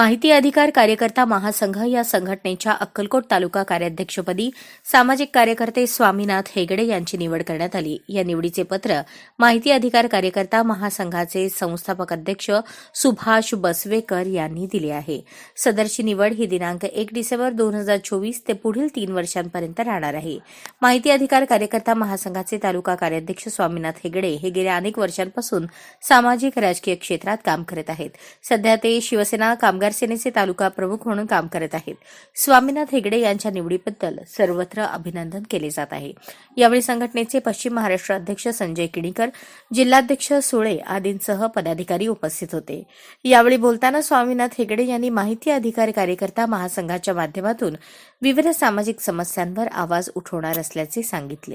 माहिती अधिकार कार्यकर्ता महासंघ या संघटनेच्या अक्कलकोट तालुका कार्याध्यक्षपदी सामाजिक कार्यकर्ते स्वामीनाथ हेगडे यांची निवड करण्यात आली. या निवडीचे पत्र माहिती अधिकार कार्यकर्ता महासंघाचे संस्थापक अध्यक्ष सुभाष बसवेकर यांनी दिले आहे. सदरची निवड ही दिनांक एक डिसेंबर दोन हजार चोवीस ते पुढील तीन वर्षांपर्यंत राहणार आहे. माहिती अधिकार कार्यकर्ता महासंघाचे तालुका कार्याध्यक्ष स्वामीनाथ हेगडे हे गेल्या अनेक वर्षांपासून सामाजिक राजकीय क्षेत्रात काम करत आहेत. सध्या ते शिवसेना कामगार सेनेचे तालुका प्रमुख म्हणून काम करत आहेत. स्वामीनाथ हेगडे यांच्या निवडीबद्दल सर्वत्र अभिनंदन केले जात आहे. यावेळी संघटनेचे पश्चिम महाराष्ट्र अध्यक्ष संजय किणीकर जिल्हाध्यक्ष सुळे आदींसह पदाधिकारी उपस्थित होते. यावेळी बोलताना स्वामीनाथ हेगडे यांनी माहिती अधिकार कार्यकर्ता महासंघाच्या माध्यमातून विविध सामाजिक समस्यांवर आवाज उठवणार असल्याचे सांगितले.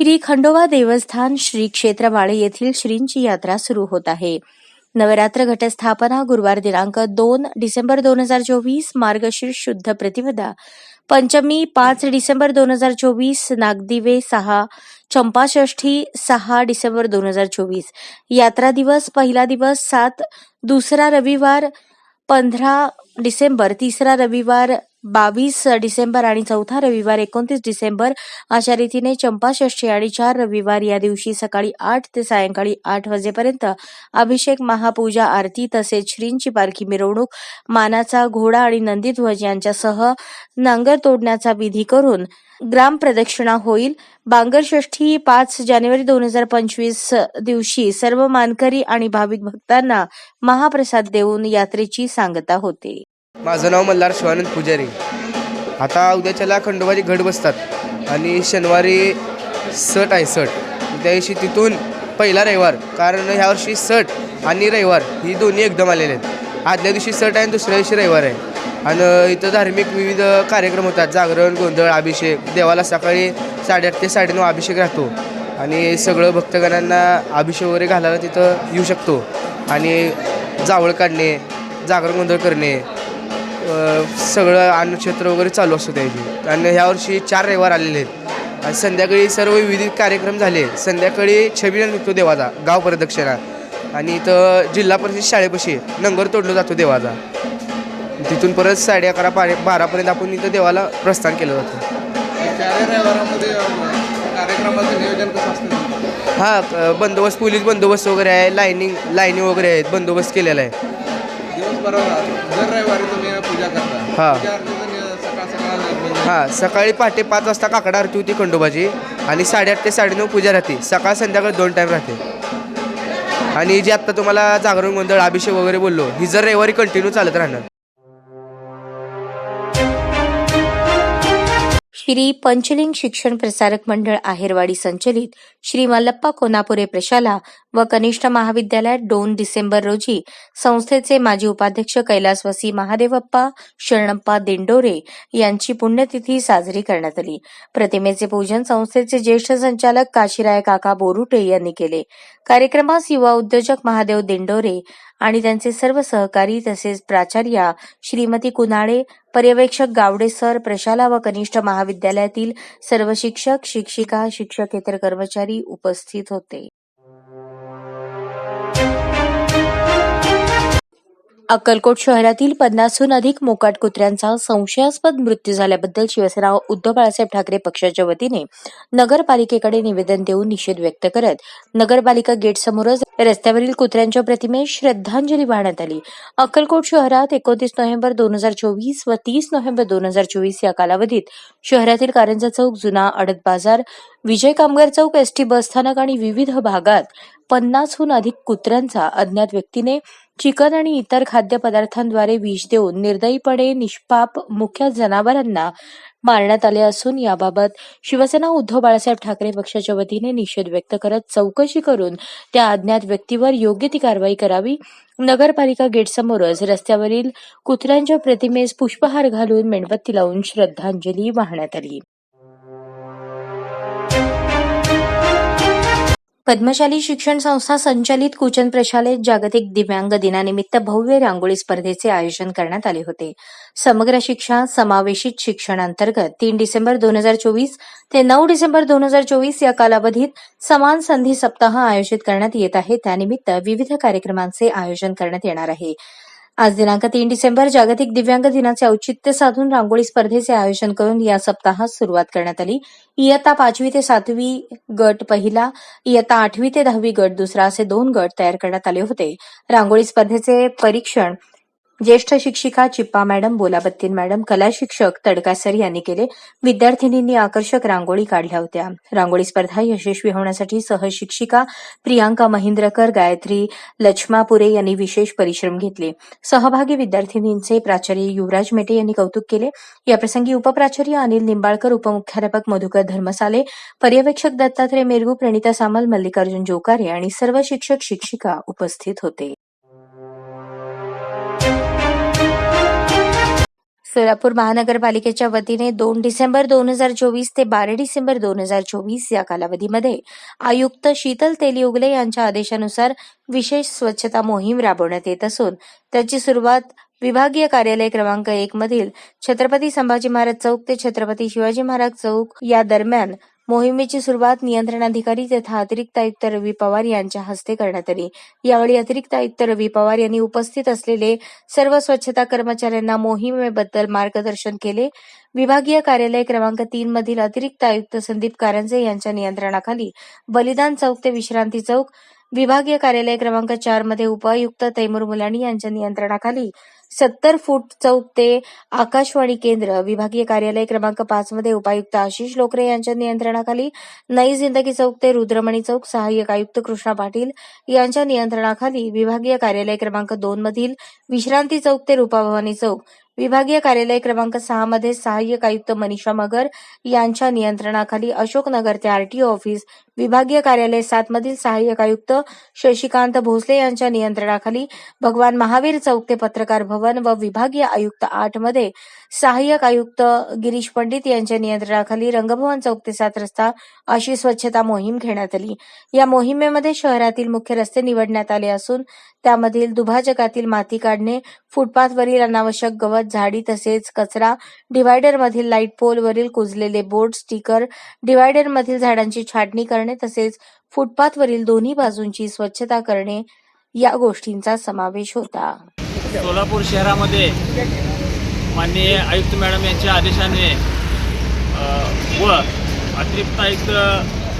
श्री खंडोबा देवस्थान श्री क्षेत्रमाळे येथील श्रींची यात्रा सुरू होत आहे. नवरात्र घटस्थापना गुरुवार दिनांक दोन डिसेंबर दोन हजार चोवीस मार्गशीर्ष शुद्ध प्रतिपदा पंचमी पाच डिसेंबर दोन हजार चोवीस नागदिवे सहा चंपाषष्ठी सहा डिसेंबर दोन हजार चोवीस. यात्रा दिवस पहिला दिवस सात दुसरा रविवार पंधरा डिसेंबर तिसरा रविवार बावीस डिसेंबर आणि चौथा रविवार एकोणतीस डिसेंबर अशा रीतीने चंपाषष्ठी आणि चार रविवार या दिवशी सकाळी आठ ते सायंकाळी आठ वाजेपर्यंत अभिषेक महापूजा आरती तसेच श्रींची पालखी मिरवणूक मानाचा घोडा आणि नंदीध्वज यांच्यासह नांगर तोडण्याचा विधी करून ग्राम प्रदक्षिणा होईल. बांगरषष्ठी पाच जानेवारी दोन हजार पंचवीस दिवशी सर्व मानकरी आणि भाविक भक्तांना महाप्रसाद देऊन यात्रेची सांगता होते. माझं नाव मल्हार शिवानंद पुजारी. आता उद्याच्याला खंडोबाची घट बसतात आणि शनिवारी सट आहे सट. त्या दिवशी तिथून पहिला रविवार कारण ह्यावर्षी सट आणि रविवार ही दोन्ही एकदम आलेले आहेत. आदल्या दिवशी सट आहे आणि दुसऱ्या दिवशी रविवार आहे. आणि इथं धार्मिक विविध कार्यक्रम होतात जागरण गोंधळ अभिषेक. देवाला सकाळी साडेआठ ते साडेनऊ अभिषेक राहतो. आणि सगळं भक्तगणांना अभिषेक वगैरे घालायला तिथं येऊ शकतो. आणि जावळ काढणे जागरण गोंधळ करणे सगळं अन्नक्षेत्र वगैरे चालू असतं त्याची. आणि ह्यावर्षी चार रविवार आलेले आहेत. आणि संध्याकाळी सर्व विविध कार्यक्रम झाले. संध्याकाळी छबिना निघतो देवाचा गाव प्रदक्षिणा. आणि इथं जिल्हा परिषद शाळेपाशी नंगर तोडला जातो देवाचा. तिथून परत साडे अकरा बारे बारापर्यंत आपण इथं देवाला प्रस्थान केलं जातं. चारही रविवारामध्ये अं, कार्यक्रमाचं नियोजन कसं असतं हां क- बंदोबस्त पोलीस बंदोबस्त वगैरे आहे लाईनिंग लाईनिंग वगैरे आहेत बंदोबस्त केलेला आहे. दिवसभरावर दर रविवारी तुम्ही पूजा हा. पूजा आरतीचं नि- सकाळ सकाळ म्हणजे हां सकाळी पहाटे पाच वाजता काकडा आरती होती खंडोबाची आणि साडेआठ ते साडेनऊ पूजा राहते. सकाळ संध्याकाळ दोन टाईम राहते. आणि जी आत्ता तुम्हाला जागरण गोंधळ अभिषेक वगैरे बोललो ही जर रविवारी कंटिन्यू चालत राहणार. श्री पंचलिंग शिक्षण प्रसारक मंडळ आहेरवाडी संचलित श्री मल्लप्पा कोनापुरे प्रशाला व कनिष्ठ महाविद्यालयात दोन डिसेंबर रोजी संस्थेचे माजी उपाध्यक्ष कैलासवासी महादेवप्पा शरणप्पा दिंडोरे यांची पुण्यतिथी साजरी करण्यात आली. प्रतिमेचे पूजन संस्थेचे ज्येष्ठ संचालक काशीराय काका बोरुटे यांनी केले. कार्यक्रमास युवा उद्योजक महादेव दिंडोरे आणि त्यांचे सर्व सहकारी तसेच प्राचार्या श्रीमती कुनाळे पर्यवेक्षक गावडे सर प्रशाला व कनिष्ठ महाविद्यालयातील सर्व शिक्षक शिक्षिका शिक्षकेतर कर्मचारी उपस्थित होते. अक्कलकोट शहरातील पन्नासहून अधिक मोकाट कुत्र्यांचा संशयास्पद मृत्यू झाल्याबद्दल शिवसेना उद्धव बाळासाहेब ठाकरे पक्षाच्या वतीने नगरपालिकेकडे निवेदन देऊन निषेध व्यक्त करत नगरपालिका गेट समोरच रस्त्यावरील कुत्र्यांच्या प्रतिमेस श्रद्धांजली वाहण्यात आली. अक्कलकोट शहरात एकोणतीस नोव्हेंबर दोन हजार चोवीस व तीस नोव्हेंबर दोन हजार चोवीस या कालावधीत शहरातील कारंजा चौक जुना अडत बाजार विजय कामगार चौक एसटी बसस्थानक आणि विविध भागात पन्नासहून अधिक कुत्र्यांचा अज्ञात व्यक्तीने चिकन आणि इतर खाद्यपदार्थांद्वारे विष देऊन निर्दयीपणे निष्पाप मुख्य जनावरांना मारण्यात आले असून याबाबत शिवसेना उद्धव बाळासाहेब ठाकरे पक्षाच्या वतीने निषेध व्यक्त करत चौकशी करून त्या अज्ञात व्यक्तीवर योग्य ती कारवाई करावी. नगरपालिका गेटसमोरच रस्त्यावरील कुत्र्यांच्या प्रतिमेस पुष्पहार घालून मेणबत्ती लावून श्रद्धांजली वाहण्यात आली. पद्मशाली शिक्षण संस्था संचालित कुचन प्रशालेत जागतिक दिव्यांग दिनानिमित्त भव्य रांगोळी स्पर्धेचे आयोजन करण्यात आले होते. समग्र शिक्षा समावेशित शिक्षण अंतर्गत तीन डिसेंबर दोन हजार चोवीस ते नऊ डिसेंबर दोन हजार चोवीस या कालावधीत समान संधी सप्ताह आयोजित करण्यात येत आहे. त्यानिमित्त विविध कार्यक्रमांचे आयोजन करण्यात येणार आहे. आज दिनांक तीन डिसेंबर जागतिक दिव्यांग दिनाचे औचित्य साधून रांगोळी स्पर्धेचे आयोजन करून या सप्ताहास सुरुवात करण्यात आली. इयत्ता पाचवी ते सातवी गट पहिला इयत्ता आठवी ते दहावी गट दुसरा असे दोन गट तयार करण्यात आले होते. रांगोळी स्पर्धेचे परीक्षण ज्येष्ठ शिक्षिका चिप्पा मॅडम बोलाबत्तीन मॅडम कला शिक्षक तडका सर यांनी केले. विद्यार्थिनींनी आकर्षक रांगोळी काढल्या होत्या. रांगोळी स्पर्धा यशस्वी होण्यासाठी सहशिक्षिका प्रियांका महिंद्रकर गायत्री लक्ष्मापुरे यांनी विशेष परिश्रम घेतले. सहभागी विद्यार्थिनींचे प्राचार्य युवराज मेटे यांनी कौतुक केले. याप्रसंगी उपप्राचार्य अनिल निंबाळकर उपमुख्याध्यापक मधुकर धर्मसाले पर्यवेक्षक दत्तात्रय मेरगू प्रणिता सामल मल्लिकार्जुन जोकारे आणि सर्व शिक्षक शिक्षिका उपस्थित होते. सोलापूर महानगरपालिकेच्या वतीने दोन डिसेंबर दोन हजार चोवीस ते बारा डिसेंबर दोन हजार चोवीस या कालावधीमध्ये आयुक्त शीतल तेलियुगले यांच्या आदेशानुसार विशेष स्वच्छता मोहीम राबवण्यात येत असून त्याची सुरुवात विभागीय कार्यालय क्रमांक एक मधील छत्रपती संभाजी महाराज चौक ते छत्रपती शिवाजी महाराज चौक या दरम्यान मोहिमेची सुरुवात नियंत्रणाधिकारी तथा अतिरिक्त आयुक्त रवी पवार यांच्या हस्ते करण्यात आली. यावेळी अतिरिक्त आयुक्त रवी पवार यांनी उपस्थित असलेले सर्व स्वच्छता कर्मचाऱ्यांना मोहिमेबद्दल मार्गदर्शन केले. विभागीय कार्यालय क्रमांक तीन मधील अतिरिक्त आयुक्त संदीप कारंजे यांच्या नियंत्रणाखाली बलिदान चौक ते विश्रांती चौक विभागीय कार्यालय क्रमांक चारमध्ये उपायुक्त तैमूर मुलानी यांच्या नियंत्रणाखाली सत्तर फूट चौक ते आकाशवाणी केंद्र. विभागीय कार्यालय क्रमांक पाच मध्ये उपायुक्त आशिष लोकरे यांच्या नियंत्रणाखाली नई जिंदगी चौक ते रुद्रमणी चौक सहाय्यक आयुक्त कृष्णा पाटील यांच्या नियंत्रणाखाली विभागीय कार्यालय क्रमांक दोन मधील विश्रांती चौक ते रुपाभवानी चौक विभागीय कार्यालय क्रमांक सहा मध्ये सहाय्यक आयुक्त मनीषा मगर यांच्या नियंत्रणाखाली अशोकनगर ते आरटीओ ऑफिस. विभागीय कार्यालय सात मधील सहाय्यक आयुक्त शशिकांत भोसले यांच्या नियंत्रणाखाली भगवान महावीर चौक ते पत्रकार भवन व विभागीय आयुक्त आठमध्ये सहाय्यक आयुक्त गिरीश पंडित यांच्या नियंत्रणाखाली रंगभवन चौक ते सात रस्ता अशी स्वच्छता मोहीम घेण्यात आली. या मोहिमेमध्ये शहरातील मुख्य रस्ते निवडण्यात आले असून त्यामधील दुभाजकातील माती काढणे फुटपाथवरील अनावश्यक गवत झाडी तसेच कचरा. डिव्हायडरमधील लाइट पोलवरील कुजलेले बोर्ड स्टिकर डिव्हायडरमधील झाडांची छाटणी करणे तसेच फुटपाथवरील दोन्ही बाजूंची स्वच्छता करणे या गोष्टींचा समावेश होता. सोलापूर शहरामध्ये माननीय आयुक्त मॅडम यांच्या आदेशाने व अतिरिक्त आयुक्त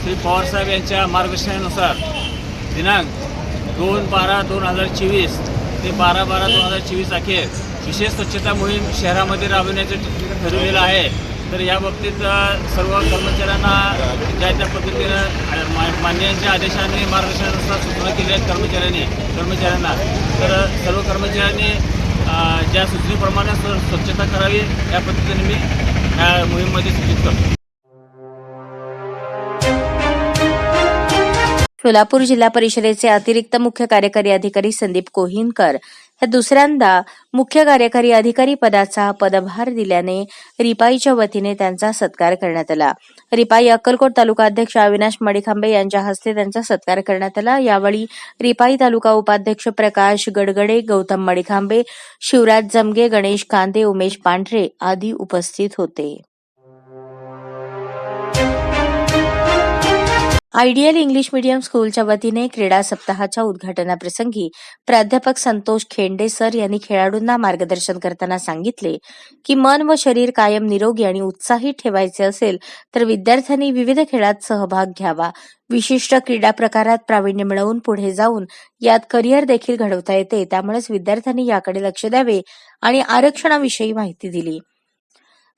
श्री पवारसाहेब यांच्या मार्गदर्शनानुसार दिनांक दोन बारा दोन हजार चोवीस ते बारा बारा दोन हजार चोवीस अखेर विशेष स्वच्छता मोहीम शहरामध्ये राबविण्याचं ठरवलेलं आहे. तर या बाबतीत सर्व कर्मचाऱ्यांना ज्या त्या पद्धतीनं मा- मान्यांच्या आदेशाने मार्गदर्शनानुसार सूचना केल्या आहेत कर्मचाऱ्यांनी कर्मचाऱ्यांना. तर सर्व कर्मचाऱ्यांनी ज्या सूचनेप्रमाणे स्वच्छता करावी या पद्धतीने मी या मोहीममध्ये सूचित करतो. सोलापूर जिल्हा परिषदेचे अतिरिक्त मुख्य कार्यकारी अधिकारी संदीप कोहिनकर दुसऱ्यांदा मुख्य कार्यकारी अधिकारी पदाचा पदभार दिल्याने रिपाईच्या वतीने त्यांचा सत्कार करण्यात आला. रिपाई अक्कलकोट तालुका अध्यक्ष अविनाश मडिखांबे यांच्या हस्ते त्यांचा सत्कार करण्यात आला. यावेळी रिपाई तालुका उपाध्यक्ष प्रकाश गडगडे गौतम मडिखांबे शिवराज जमगे गणेश कांदे उमेश पांढरे आदी उपस्थित होते. आयडियल इंग्लिश मीडियम स्कूलच्या वतीने क्रीडा सप्ताहाच्या उद्घाटनाप्रसंगी प्राध्यापक संतोष खेंडे सर यांनी खेळाडूंना मार्गदर्शन करताना सांगितले की मन व शरीर कायम निरोगी आणि उत्साही ठेवायचे असेल तर विद्यार्थ्यांनी विविध खेळात सहभाग घ्यावा. विशिष्ट क्रीडा प्रकारात प्रावीण्य मिळवून पुढे जाऊन यात करिअर देखील घडवता येते. त्यामुळेच विद्यार्थ्यांनी याकडे लक्ष द्यावे आणि आरक्षणाविषयी माहिती दिली.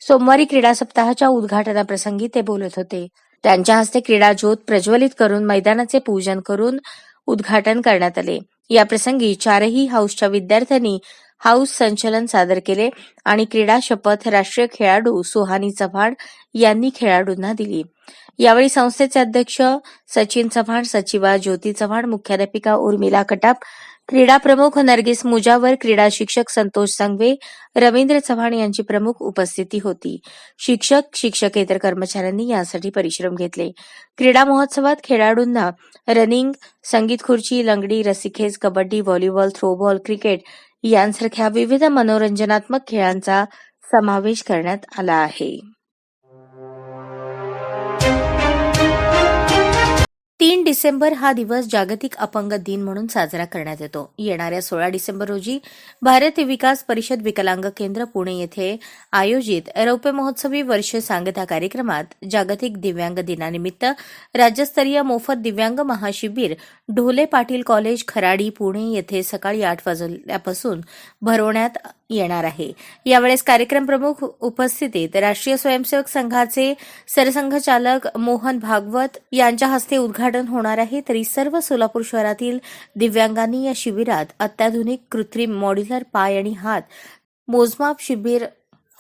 सोमवारी क्रीडा सप्ताहाच्या उद्घाटनाप्रसंगी ते बोलत होते. त्यांच्या हस्ते क्रीडा ज्योत प्रज्वलित करून मैदानाचे पूजन करून उद्घाटन करण्यात आले. या प्रसंगी चारही हाऊसच्या विद्यार्थ्यांनी हाऊस संचलन सादर केले आणि क्रीडा शपथ राष्ट्रीय खेळाडू सुहानी चव्हाण यांनी खेळाडूंना दिली. यावेळी संस्थेचे अध्यक्ष सचिन चव्हाण सचिवा ज्योती चव्हाण मुख्याध्यापिका उर्मिला कटाप क्रीडा प्रमुख नर्गिस मुजावर क्रीडा शिक्षक संतोष सांगवे रवींद्र चव्हाण यांची प्रमुख उपस्थिती होती. शिक्षक शिक्षकेतर कर्मचाऱ्यांनी यासाठी परिश्रम घेतले. क्रीडा महोत्सवात खेळाडूंना रनिंग संगीत खुर्ची लंगडी रस्सीखेच कबड्डी व्हॉलीबॉल थ्रोबॉल क्रिकेट यांसारख्या विविध मनोरंजनात्मक खेळांचा समावेश करण्यात आला आहे. तीन डिसेंबर हा दिवस जागतिक अपंग दिन म्हणून साजरा करण्यात येतो. येणाऱ्या सोळा डिसेंबर रोजी भारतीय विकास परिषद विकलांग केंद्र पुणे येथे आयोजित रौप्य महोत्सवी वर्ष सांगता कार्यक्रमात जागतिक दिव्यांग दिनानिमित्त राज्यस्तरीय मोफत दिव्यांग महाशिबिर ढोले पाटील कॉलेज खराडी पुणे येथे सकाळी आठ वाजल्यापासून भरवण्यात येणार आहे. यावेळेस कार्यक्रम प्रमुख उपस्थितीत राष्ट्रीय स्वयंसेवक संघाचे सरसंघचालक मोहन भागवत यांच्या हस्ते उद्घाटन होणार आहे. तरी सर्व सोलापूर शहरातील दिव्यांगांनी या शिबिरात अत्याधुनिक कृत्रिम मॉड्युलर पाय आणि हात मोजमाप शिबिर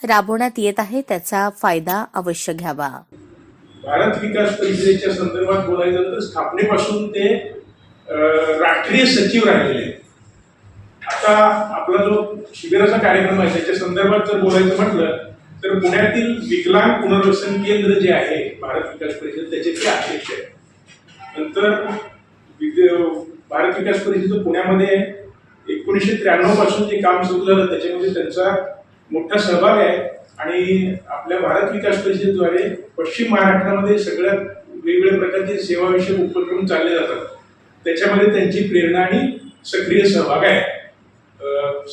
राबवण्यात येत आहे. त्याचा फायदा अवश्य घ्यावा. भारत विकास परिषदेच्या संदर्भात बोलायचं तर स्थापनेपासून ते राष्ट्रीय सचिव राहिलेले आता आपला जो शिबिराचा कार्यक्रम आहे त्याच्या संदर्भात जर बोलायचं म्हटलं तर पुण्यातील विकलांग पुनर्वसन केंद्र जे आहे भारत विकास परिषद त्याचे ते अध्यक्ष आहेत. नंतर भारत विकास परिषद पुण्यामध्ये एकोणीसशे त्र्याण्णवपासून जे काम सुरू झालं त्याच्यामध्ये त्यांचा मोठा सहभाग आहे. आणि आपल्या भारत विकास परिषदेद्वारे पश्चिम महाराष्ट्रामध्ये सगळ्यात वेगवेगळ्या प्रकारचे सेवाविषयक उपक्रम चालले जातात. त्याच्यामध्ये त्यांची प्रेरणा आणि सक्रिय सहभाग आहे.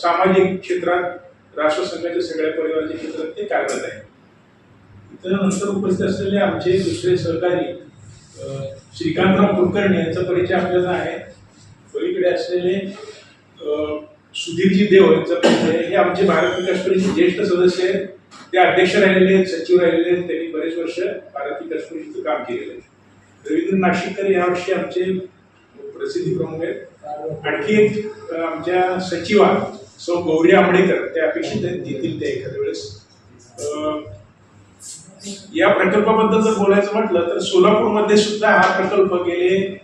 सामाजिक क्षेत्रात राष्ट्रसंघाच्या सगळ्या परिवाराच्या क्षेत्रात ते कार्यरत आहे. त्यानंतर उपस्थित असलेले आमचे दुसरे सहकारी श्रीकांतराव कुलकर्णी यांचा परिचय आपल्याला आहे. पलीकडे असलेले सुधीरजी देव यांचा परिचय हे आमचे भारत विकास परिषद ज्येष्ठ सदस्य आहेत. ते अध्यक्ष राहिलेले आहेत सचिव राहिलेले आहेत. त्यांनी बरेच वर्ष भारत विकास परिषदेचं काम केलेलं आहे. रवींद्र नाशिककर यावर्षी आमचे प्रसिद्धी प्रमुख आहेत. आणखी एक आमच्या सचिवा सो गौरी आंबडेकर त्या अपेक्षित आहेत देतील ते एखाद्या वेळेस. अं, या प्रकल्पाबद्दल जर बोलायचं म्हटलं तर सोलापूरमध्ये सुद्धा हा प्रकल्प गेले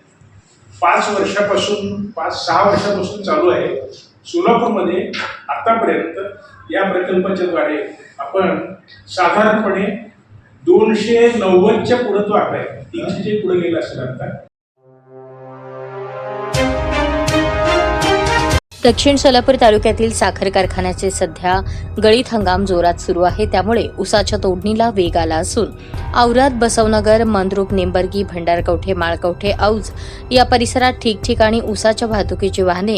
पाच वर्षापासून पाच सहा वर्षापासून चालू आहे. सोलापूरमध्ये आतापर्यंत या प्रकल्पाच्या द्वारे आपण साधारणपणे दोनशे नव्वदच्या पुढं तो आकडा आहे. तीनशे पुढे गेला असेल आता. दक्षिण सोलापूर तालुक्यातील साखर कारखान्याचे सध्या गळीत हंगाम जोरात सुरू आहे. त्यामुळे उसाच्या तोडणीला वेग आला असून औरात बसवनगर मंद्रुप निंबर्गी भंडारकवठे माळकवठे औज या परिसरात ठिकठिकाणी उसाच्या वाहतुकीची वाहने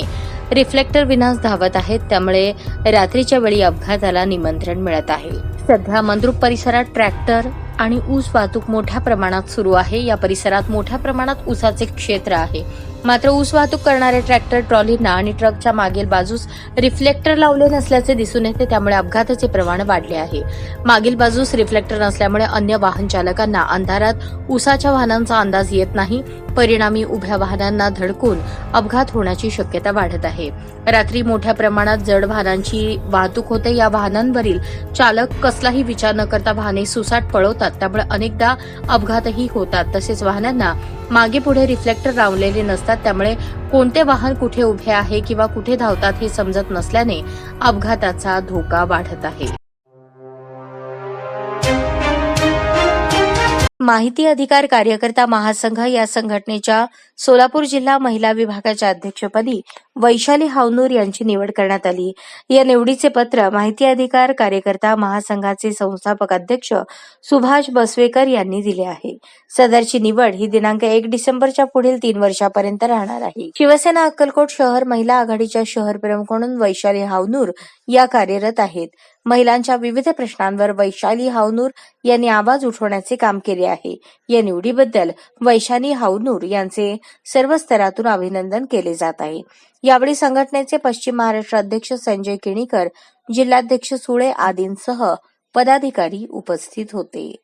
रिफ्लेक्टर विनाश धावत आहेत. त्यामुळे रात्रीच्या वेळी अपघाताला निमंत्रण मिळत आहे. सध्या मंद्रुप परिसरात ट्रॅक्टर आणि ऊस वाहतूक मोठ्या प्रमाणात सुरू आहे. या परिसरात मोठ्या प्रमाणात ऊसाचे क्षेत्र आहे. मात्र ऊस वाहतूक करणारे ट्रॅक्टर ट्रॉलींना आणि ट्रकच्या मागील बाजूस रिफ्लेक्टर लावले नसल्याचे दिसून येते. त्यामुळे अपघाताचे प्रमाण वाढले आहे. मागील बाजूस रिफ्लेक्टर नसल्यामुळे अन्य वाहन चालकांना अंधारात ऊसाच्या वाहनांचा अंदाज येत नाही. परिणामी उभ्या वाहनांना धडकून अपघात होण्याची शक्यता वाढत आहे. रात्री मोठ्या प्रमाणात जड वाहनांची वाहतूक होते. या वाहनांवरील चालक कसलाही विचार न करता वाहने सुसाट पळवतात. त्यामुळे अनेकदा अपघातही होतात. तसेच वाहनांना मागे पुढे रिफ्लेक्टर लावलेले नसतात त्यामुळे कोणते वाहन कुठे उभे आहे किंवा कुठे धावतात हे समजत नसल्याने अपघाताचा धोका वाढत आहे. माहिती अधिकार कार्यकर्ता महासंघ या संघटनेच्या सोलापूर जिल्हा महिला विभागाच्या अध्यक्षपदी वैशाली हावनूर यांची निवड करण्यात आली. या निवडीचे पत्र माहिती अधिकार कार्यकर्ता महासंघाचे संस्थापक अध्यक्ष सुभाष बसवेकर यांनी दिले आहे. सदरची निवड ही दिनांक एक डिसेंबरच्या पुढील तीन वर्षापर्यंत राहणार आहे. शिवसेना अक्कलकोट शहर महिला आघाडीच्या शहर प्रमुख म्हणून वैशाली हावनूर या कार्यरत आहेत. महिलांच्या विविध प्रश्नांवर वैशाली हावनूर यांनी आवाज उठवण्याचे काम केले आहे. या निवडीबद्दल वैशाली हावनूर यांचे सर्व स्तरातून अभिनंदन केले जात आहे. यावेळी संघटनेचे पश्चिम महाराष्ट्र अध्यक्ष संजय केणीकर जिल्हाध्यक्ष सुळे आदींसह पदाधिकारी उपस्थित होते.